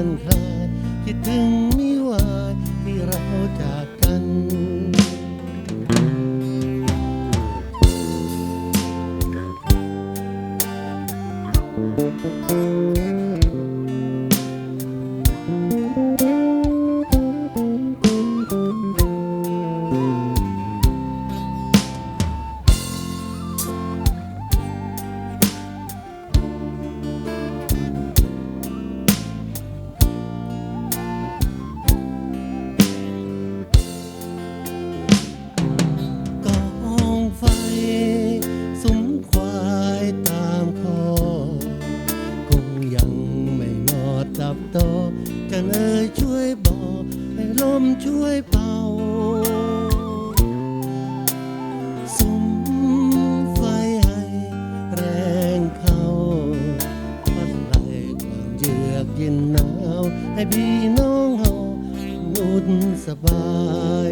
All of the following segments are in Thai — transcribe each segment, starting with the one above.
and ช่วยบอกให้ลมช่วยเป่าสมไฟให้แรงเขามันไหลความเยือกเย็นหนาว ให้พี่น้องเฮานุ่นสบาย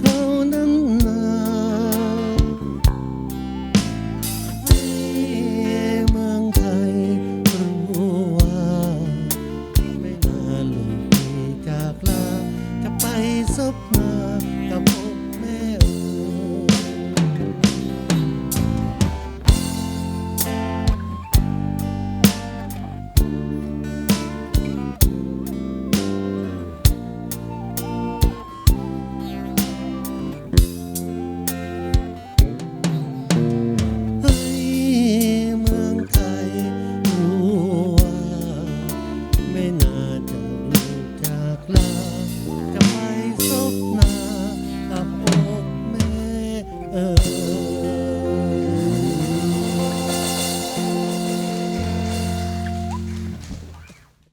บอกเรานั้นนาเมืองไทยรู้ว่าไม่นานลูกจากลาจะไปซบมา